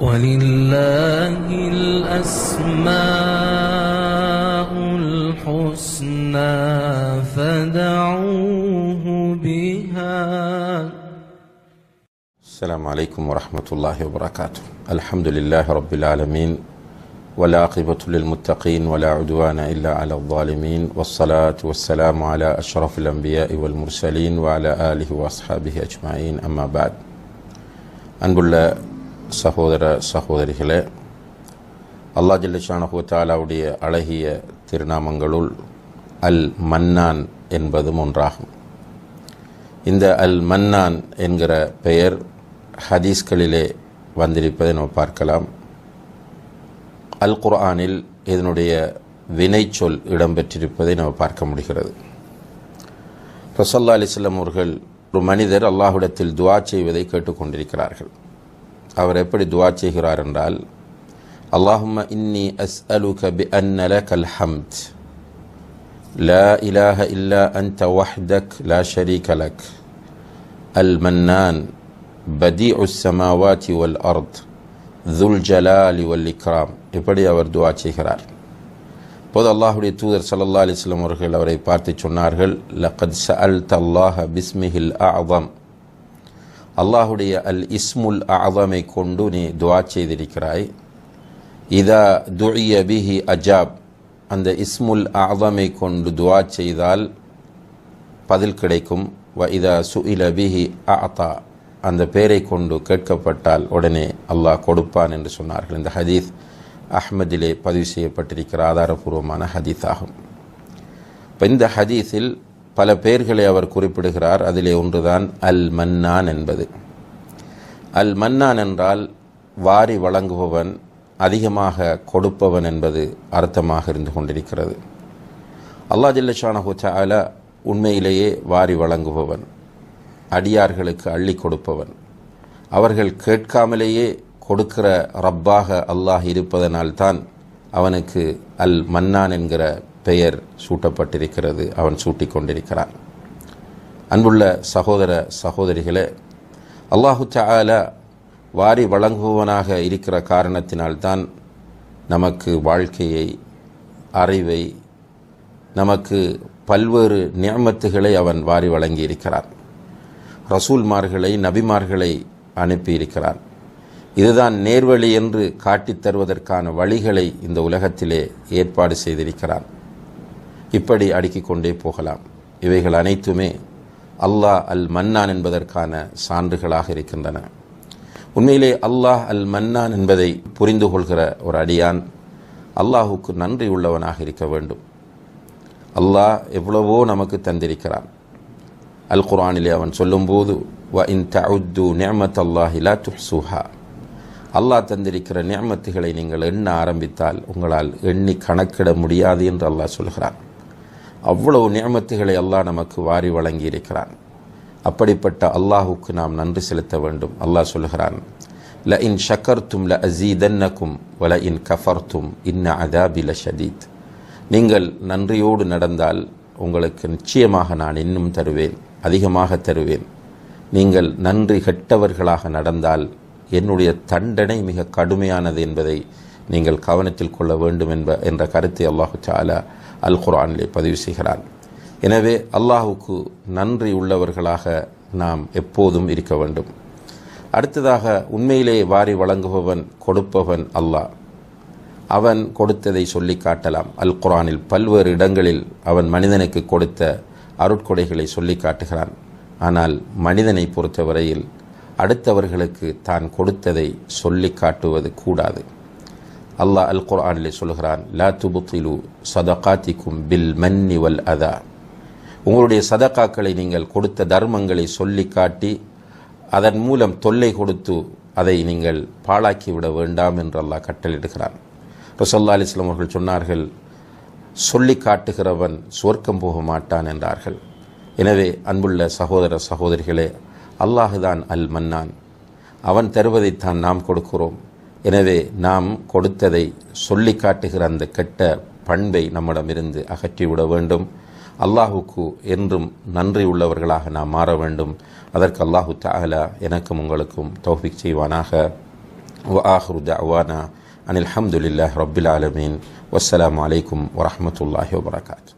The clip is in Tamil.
ولله الأسماء الحسنى فدعوه بها. السلام عليكم ورحمة الله وبركاته. الحمد لله رب العالمين والعاقبة للمتقين ولا عدوان إلا على الظالمين والصلاة والسلام على أشرف الأنبياء والمرسلين وعلى آله وأصحابه أجمعين. أما بعد أنبلا சகோதர சகோதரிகளே அல்லா ஜல்லிஷானஹு தாலாவுடைய அழகிய திருநாமங்களுள் அல் மன்னான் என்பதும் ஒன்றாகும். இந்த அல் மன்னான் என்கிற பெயர் ஹதீஸ்களிலே வந்திருப்பதை நம்ம பார்க்கலாம். அல் குர்ஆனில் இதனுடைய வினைச்சொல் இடம்பெற்றிருப்பதை நம்ம பார்க்க முடிகிறது. ரசல்லா அலிஸ்லாம் அவர்கள் ஒரு மனிதர் அல்லாஹுடத்தில் துவா செய்வதை கேட்டுக்கொண்டிருக்கிறார்கள். அவர் எப்படி துவா செய்கிறார் என்றால் அல்லாஹும்ம இன்னி அஸ் அலுக பி அன்னலக் அல் ஹம்த் لا إله إلا أنت وحدك لا شريك لك المنان بديع السماوات والأرض ذو الجلال والإكرام இப்படி அவர் துவா செய்கிறார் போது அல்லாஹுடைய தூதர் சல்லல்லா அலிஸ்லாம் அவர்கள் அவரை பார்த்து சொன்னார்கள் லகத் சஅல் தல்லாஹ பிஸ்மிஹில் அஅதம் அல்லாஹுடைய அல் இஸ்முல் அஅதமை கொண்டு நீ துவா செய்திருக்கிறாய். இதா துய பிஹி அஜாப். அந்த இஸ்முல் அஅதமை கொண்டு துவா செய்தால் பதில் கிடைக்கும். வ இதா சுஇல பிஹி அத்தா அந்த பேரை கொண்டு கேட்கப்பட்டால் உடனே அல்லாஹ் கொடுப்பான் என்று சொன்னார்கள். இந்த ஹதீஸ் அஹ்மதிலே பதிவு செய்யப்பட்டிருக்கிற ஆதாரபூர்வமான ஹதீஸ் ஆகும் இப்போ இந்த ஹதீஸில் பல பெயர்களை அவர் குறிப்பிடுகிறார். அதிலே ஒன்றுதான் அல் மன்னான் என்பது. அல் மன்னான் என்றால் வாரி வழங்குபவன் அதிகமாக கொடுப்பவன் என்பது அர்த்தமாக இருந்து கொண்டிருக்கிறது. அல்லா ஜில்லஷானஹு சாலா உண்மையிலேயே வாரி வழங்குபவன் அடியார்களுக்கு அள்ளி கொடுப்பவன். அவர்கள் கேட்காமலேயே கொடுக்கிற ரப்பாக அல்லாஹ் இருப்பதனால்தான் அவனுக்கு அல் மன்னான் என்கிற பெயர் சூட்டப்பட்டிருக்கிறது. அவன் சூட்டிக் கொண்டிருக்கிறான். அன்புள்ள சகோதர சகோதரிகளே அல்லாஹு சாலா வாரி வழங்குபவனாக இருக்கிற காரணத்தினால்தான் நமக்கு வாழ்க்கையை அறிவை நமக்கு பல்வேறு நியமத்துகளை அவன் வாரி வழங்கியிருக்கிறான். ரசூல்மார்களை நபிமார்களை அனுப்பியிருக்கிறான். இதுதான் நேர்வழி என்று காட்டித் தருவதற்கான வழிகளை இந்த உலகத்திலே ஏற்பாடு செய்திருக்கிறான். இப்படி அடுக்கிக் கொண்டே போகலாம். இவைகள் அனைத்துமே அல்லாஹ் அல் மன்னான் என்பதற்கான சான்றுகளாக இருக்கின்றன. உண்மையிலே அல்லாஹ் அல் மன்னான் என்பதை புரிந்து கொள்கிற ஒரு அடியான் அல்லாஹுக்கு நன்றி உள்ளவனாக இருக்க வேண்டும். அல்லாஹ் எவ்வளவோ நமக்கு தந்திருக்கிறான். அல் குரானிலே அவன் சொல்லும்போது வ இன் தஉத்து நியமத் அல்லாஹ் லா துஹ்சுஹா அல்லாஹ் தந்திருக்கிற நியமத்துகளை நீங்கள் எண்ண ஆரம்பித்தால் உங்களால் எண்ணி கணக்கிட முடியாது என்று அல்லாஹ் சொல்கிறான். அவ்வளவு நியமத்துகளை அல்லாஹ் நமக்கு வாரி வழங்கி இருக்கிறான் அப்படிப்பட்ட அல்லாஹுக்கு நாம் நன்றி செலுத்த வேண்டும். அல்லாஹ் சொல்கிறான் ல இன் ஷக்கர்த்தும் ல அசீதன்னக்கும் வல இன் கஃபர்த்தும் இன்ன அதாபி ல ஷதீத் நீங்கள் நன்றியோடு நடந்தால் உங்களுக்கு நிச்சயமாக நான் இன்னும் தருவேன் அதிகமாக தருவேன். நீங்கள் நன்றி கெட்டவர்களாக நடந்தால் என்னுடைய தண்டனை மிக கடுமையானது என்பதை நீங்கள் கவனத்தில் கொள்ள வேண்டும் என்ப என்ற கருத்தை அல்லாஹு சாலா அல் குரானிலே பதிவு செய்கிறான். எனவே அல்லாஹுக்கு நன்றி உள்ளவர்களாக நாம் எப்போதும் இருக்க வேண்டும். அடுத்ததாக உண்மையிலே வாரி வழங்குபவன் கொடுப்பவன் அல்லாஹ். அவன் கொடுத்ததை சொல்லி காட்டலாம். அல் குரானில் பல்வேறு இடங்களில் அவன் மனிதனுக்கு கொடுத்த அருட்கொடைகளை சொல்லி காட்டுகிறான். ஆனால் மனிதனை பொறுத்தவரையில் அடுத்தவர்களுக்கு தான் கொடுத்ததை சொல்லி காட்டுவது கூடாது. அல்லாஹ் அல் குர்ஆனிலே சொல்கிறான் லா துபுத்திலு சதகாத்திக்கும் பில் மன்னி வல் அதா. உங்களுடைய சதக்காக்களை நீங்கள் கொடுத்த தர்மங்களை சொல்லி காட்டி அதன் மூலம் தொல்லை கொடுத்து அதை நீங்கள் பாழாக்கி விட வேண்டாம் என்று அல்லாஹ் கட்டளிடுகிறான் ரசல்லா அலிஸ்லாம் அவர்கள் சொன்னார்கள் சொல்லி காட்டுகிறவன் சுவர்க்கம் போக மாட்டான் என்றார்கள். எனவே அன்புள்ள சகோதர சகோதரிகளே அல்லாஹுதான் அல் மன்னான். அவன் தருவதைத்தான் நாம் கொடுக்கிறோம். எனவே நாம் கொடுத்ததை சொல்லி காட்டுகிற அந்த கெட்ட பண்பை நம்மிடமிருந்து அகற்றிவிட வேண்டும். அல்லாஹுக்கு என்றும் நன்றி உள்ளவர்களாக நாம் மாற வேண்டும். அதற்கு அல்லாஹு தாலா எனக்கும் உங்களுக்கும் தௌஃபிக் செய்வானாக. ஆஹ்ரு தவானா அனில் ஹம்துலில்லாஹ் ரபில் ஆலமீன். வஸ்ஸலாம் அலைக்கும் வரமத்துல்லாஹி வபரகாத்து